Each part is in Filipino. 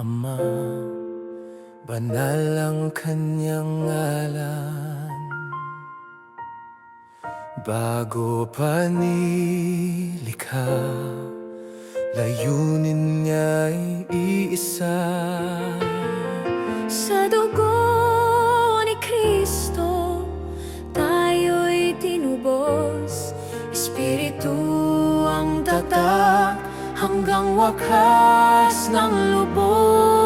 Ama Banal ang kanyang ngalan. Bago pa nilikha Layunin niya'y iisa. Sa dugo ni Kristo tayo'y tinubos. Espiritu ang tatak hanggang wakas ng lubos.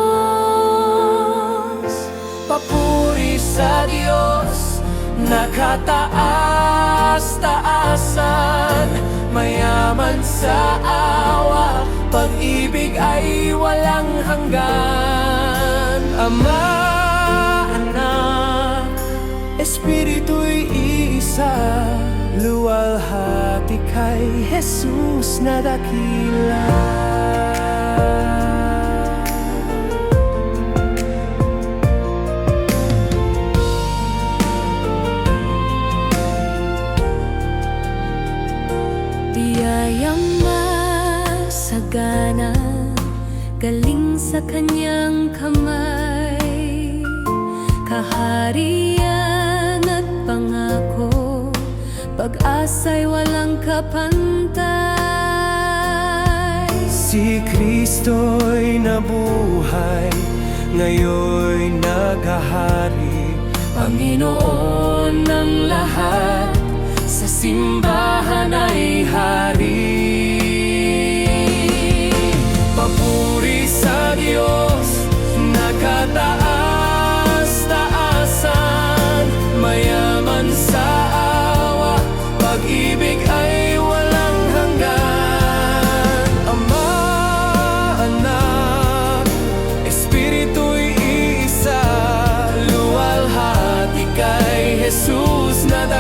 Papuri sa Diyos Nakataas-taasan Mayaman sa awa Pag-ibig ay walang hanggan. Ama, Anak Espiritu'y iisa Luwalhati kay Jesus na dakila Biyayang masagana Galing sa kanyang kamay. Kaharian Pag-asa'y walang kapantay Si Kristo'y nabuhay, ngayon'y naghahari. Panginoon ng lahat, sa simbahan ay hari.